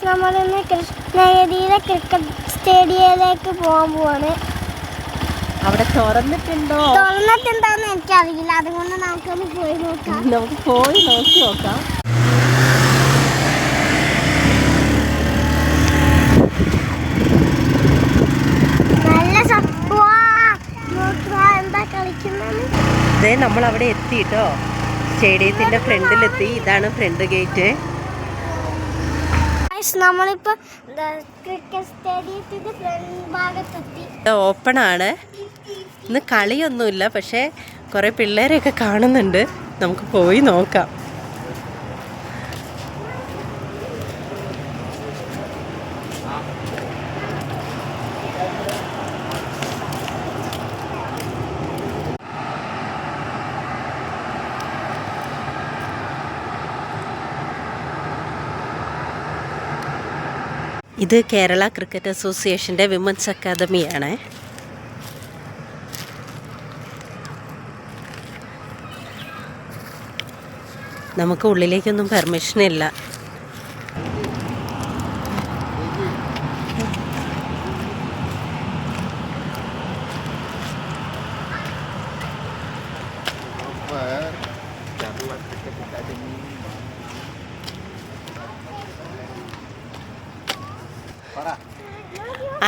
Guys നമ്മളിന്ന് കൃഷ്ണഗിരിയിലെ cricket സ്റ്റേഡിയത്തിലേക്ക് പോകാൻ പോവാണ്. അവിടെ തുറന്നിട്ടുണ്ടോ? തുറന്നിട്ടുണ്ടോന്ന് എനിക്കറിയില്ല. അതുകൊണ്ട് നമുക്ക് ഒന്ന് പോയി നോക്കാം. നമുക്ക് പോയി നോക്കി നോക്കാം. നമ്മൾ അവിടെ എത്തിട്ടോ. സ്റ്റേഡിയത്തിന്റെ ഫ്രണ്ടിലെത്തി. ഇതാണ് ഫ്രണ്ട് ഗേറ്റ്. ഗൈസ് നമ്മളിപ്പോ ക്രിക്കറ്റ് സ്റ്റേഡിയത്തിന്റെ ഫ്രണ്ട് ആണ്. ഇന്ന് കളിയൊന്നുമില്ല പക്ഷേ കുറേ പിള്ളേരെയൊക്കെ കാണുന്നുണ്ട്. നമുക്ക് പോയി നോക്കാം. ഇത് കേരള ക്രിക്കറ്റ് അസോസിയേഷന്റെ വിമൻസ് അക്കാദമിയാണ്. നമുക്ക് ഉള്ളിലേക്കൊന്നും പെർമിഷൻ ഇല്ല.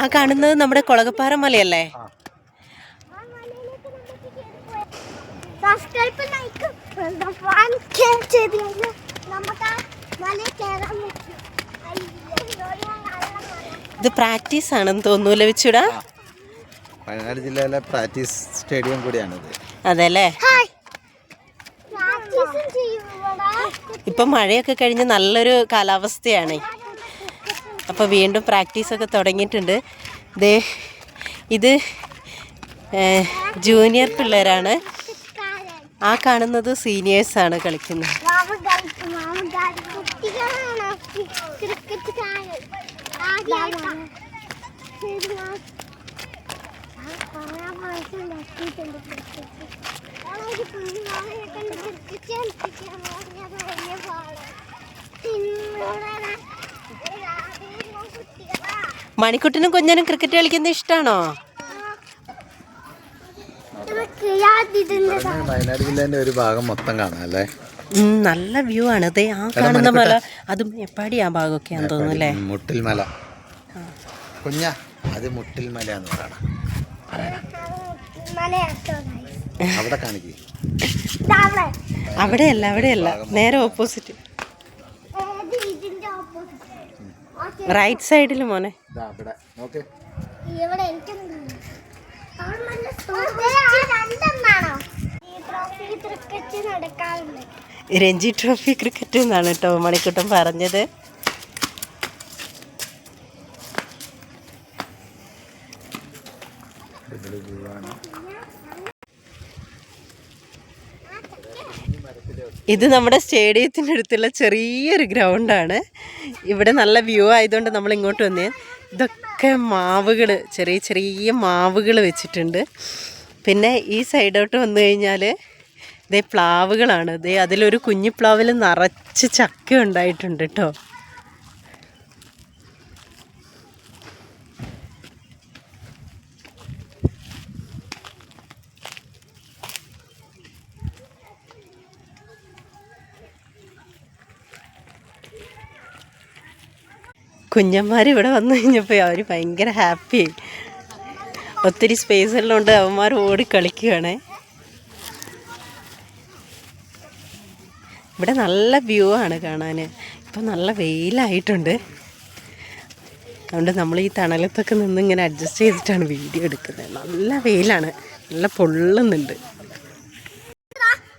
ആ കാണുന്നത് നമ്മുടെ കൊളകപ്പാറ മലയല്ലേ. ഇത് പ്രാക്ടീസ് ആണെന്ന് തോന്നൂല വെച്ചൂടാ? വയനാട് ജില്ലയിലെ പ്രാക്ടീസ് സ്റ്റേഡിയം കൂടിയാണിത്. അതെല്ലേ. ഇപ്പം മഴയൊക്കെ കഴിഞ്ഞ് നല്ലൊരു കാലാവസ്ഥയാണ്. അപ്പോൾ വീണ്ടും പ്രാക്ടീസൊക്കെ തുടങ്ങിയിട്ടുണ്ട്. ദേ ഇത് ജൂനിയർ പിള്ളേരാണ്. ആ കാണുന്നത് സീനിയേഴ്സാണ് കളിക്കുന്നത്. മാമൻ മണിക്കുട്ടിനും കുഞ്ഞനും ക്രിക്കറ്റ് കളിക്കുന്നത് ഇഷ്ടമാണോ വയനാട് ജില്ലേന്റെ ഒരു ഭാഗം മൊത്തം കാണാല്ലേ നല്ല വ്യൂ ആണ്. ദേ ആ കാണുന്ന മല അതും എപ്പാടി ആ ഭാഗമൊക്കെയാന്ന് തോന്നുന്നു അല്ലേ? മുട്ടിൽ മല കുഞ്ഞ അത് മുട്ടിൽ മല എന്ന് പറയണം അവിടെ കാണിക്കേ. അവിടെയല്ല അവിടെയല്ല. നേരെ ഓപ്പോസിറ്റ് ഏത് ഇതിന്റെ ഓപ്പോസിറ്റ് റൈറ്റ് സൈഡിൽ മോനെ. ഇതാ നോക്ക്. ഇവിടെ നടക്കാറുണ്ട് രഞ്ജി ട്രോഫി ക്രിക്കറ്റ് എന്നാണ് കേട്ടോ മണിക്കുട്ടൻ പറഞ്ഞത്. ഇത് നമ്മുടെ സ്റ്റേഡിയത്തിന്റെ അടുത്തുള്ള ചെറിയൊരു ഗ്രൗണ്ടാണ്. ഇവിടെ നല്ല വ്യൂ ആയതുകൊണ്ട് നമ്മൾ ഇങ്ങോട്ട് വന്നേ. ഇതൊക്കെ മാവുകൾ ചെറിയ ചെറിയ മാവുകൾ വെച്ചിട്ടുണ്ട്. പിന്നെ ഈ സൈഡോട്ട് വന്നു കഴിഞ്ഞാൽ ഇതേ പ്ലാവുകളാണ്. ഇതേ അതിലൊരു കുഞ്ഞു പ്ലാവിൽ നിറച്ച് ചക്ക ഉണ്ടായിട്ടുണ്ട് കേട്ടോ കുഞ്ഞന്മാർ ഇവിടെ വന്നു കഴിഞ്ഞപ്പോൾ അവർ ഭയങ്കര ഹാപ്പി ഒത്തിരി സ്പേസ് ഉള്ളതുകൊണ്ട് അവന്മാർ ഓടി കളിക്കുകയാണേ ഇവിടെ നല്ല വ്യൂ ആണ് കാണാൻ ഇപ്പം നല്ല വെയിലായിട്ടുണ്ട്. അതുകൊണ്ട് നമ്മൾ ഈ തണലത്തൊക്കെ നിന്ന് ഇങ്ങനെ അഡ്ജസ്റ്റ് ചെയ്തിട്ടാണ് വീഡിയോ എടുക്കുന്നത്. നല്ല വെയിലാണ്. നല്ല പൊള്ളുന്നുണ്ട്.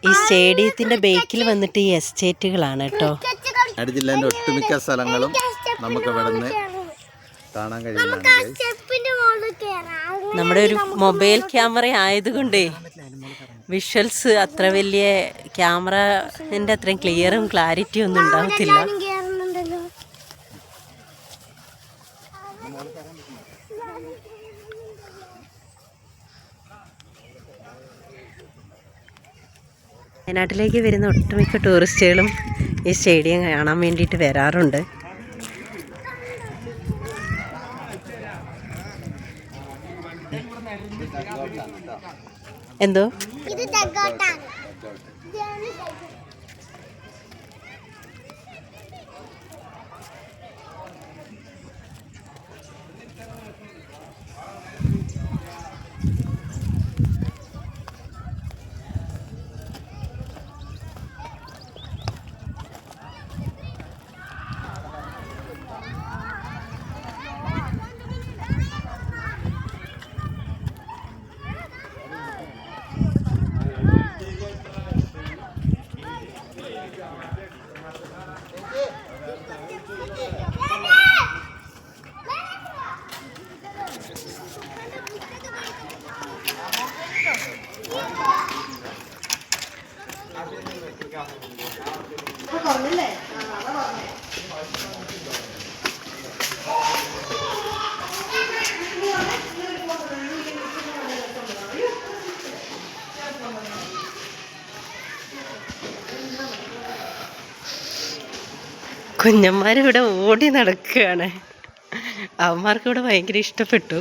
ഈ സ്റ്റേഡിയത്തിന്റെ ബേക്കിൽ വന്നിട്ട് ഈ എസ്റ്റേറ്റുകളാണ് കേട്ടോ. ജില്ലേന്റെ ഒട്ടുമിക്ക സ്ഥലങ്ങളും. നമുക്ക് ഇവിടെ നിന്ന് കാണാൻ കഴിയുന്നതാണ് നമ്മുടെ ഒരു മൊബൈൽ ക്യാമറ ആയതുകൊണ്ടേ വിഷ്വൽസ് അത്ര വലിയ ക്യാമറന്റെ അത്രയും ക്ലിയറും ക്ലാരിറ്റിയും ഒന്നും ഉണ്ടാകത്തില്ല കയറുന്നുണ്ടല്ലോ വയനാട്ടിലേക്ക് വരുന്ന ഒട്ടുമിക്ക ടൂറിസ്റ്റുകളും ഈ സ്റ്റേഡിയം കാണാൻ വേണ്ടിയിട്ട് വരാറുണ്ട്. എന്തോ? ഇത് തെക്കോട്ട്. കുഞ്ഞന്മാരിവിടെ ഓടി നടക്കുകയാണ് അവന്മാർക്ക് ഭയങ്കര ഇഷ്ടപ്പെട്ടു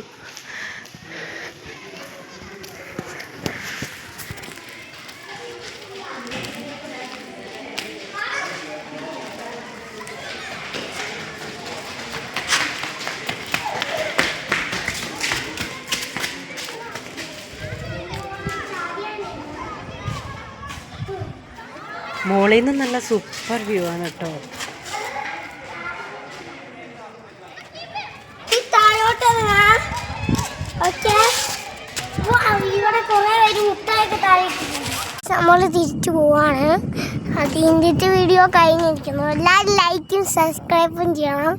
മോളിൽ നിന്ന് നല്ല സൂപ്പർ വ്യൂ ആണ് കേട്ടോ. നമ്മൾ തിരിച്ചു പോവാണ്. അത് ഇന്ത്യത്തെ വീഡിയോ കഴിഞ്ഞിരിക്കുന്നു. എല്ലാവരും ലൈക്കും സബ്സ്ക്രൈബും ചെയ്യണം.